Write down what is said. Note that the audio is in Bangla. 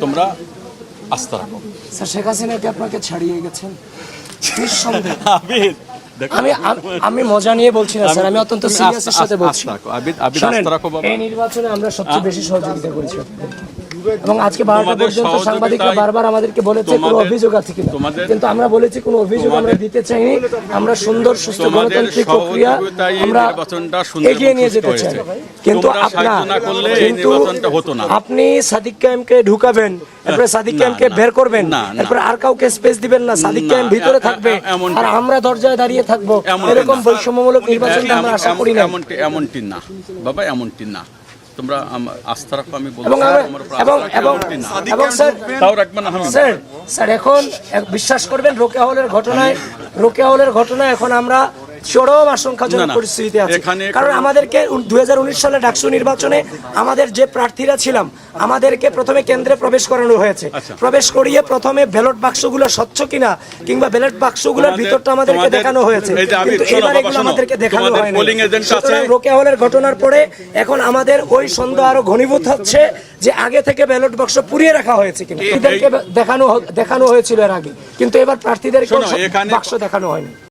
তোমরা আস্থা রাখো। স্যার শেখ হাসিনা কি আপনাকে ছাড়িয়ে গেছেন? আমি আমি মজা নিয়ে বলছি না স্যার আমি অত্যন্ত সিরিয়াসের সাথে বলছি। এই নির্বাচনে আমরা সবচেয়ে বেশি সহযোগিতা করেছি। এবং আজকে বারোটা পর্যন্ত সাংবাদিকরা বারবার আমাদেরকে বলেছে কোনো অভিযোগ আছে কিনা। কিন্তু আমরা বলেছি কোনো অভিযোগ আমরা দিতে চাইনি। আমরা সুন্দর সুস্থ গণতান্ত্রিক প্রক্রিয়া আমরা এগিয়ে নিয়ে যেতে চাই। কিন্তু আপনার কিন্তু। আপনি সাদিক কায়েমকে ঢুকাবেন এরপরে সাদিক কায়েমকে বের করবেন। এরপরে আর কাউকে স্পেস দিবেন না সাদিক কায়েম ভিতরে থাকবে আর আমরা দরজায় দাঁড়িয়ে থাকব। এরকম বৈষম্যমূলক নির্বাচনটা আমরা আশা করি না এমনটি না। বাবা এমনটি না। তোমরা আস্থা রাখো আমি বলব এবং এবং এবং স্যার তাও রাখবেন না স্যার স্যার এখন বিশ্বাস করবেন রোকেয়া হলের ঘটনায় রোকেয়া হলের ঘটনায় এখন আমরা চরম আশঙ্কাজনক। পরিস্থিতিতে আছি। কারণ আমাদেরকে দুই সালে ডাকসু নির্বাচনে আমাদের যে প্রার্থীরা ছিলাম আমাদেরকে প্রথমে কেন্দ্রে প্রবেশ করানো হয়েছে। আচ্ছা। প্রবেশ করিয়ে প্রথমে ব্যালট বাক্সগুলো স্বচ্ছ কিনা কিংবা ব্যালট বাক্সগুলোর ভিতরটা আমাদেরকে দেখানো হয়েছে। কিন্তু এবার এগুলো আমাদেরকে দেখানো হয়নি। সুতরাং হলের ঘটনার পরে এখন আমাদের ওই সন্দেহ আরও ঘনীভূত হচ্ছে যে আগে থেকে ব্যালট বাক্স পুড়িয়ে রাখা হয়েছে কিনা। এদেরকে দেখানো দেখানো হয়েছিল এর আগে। কিন্তু এবার এখানে- বাক্স দেখানো হয়নি।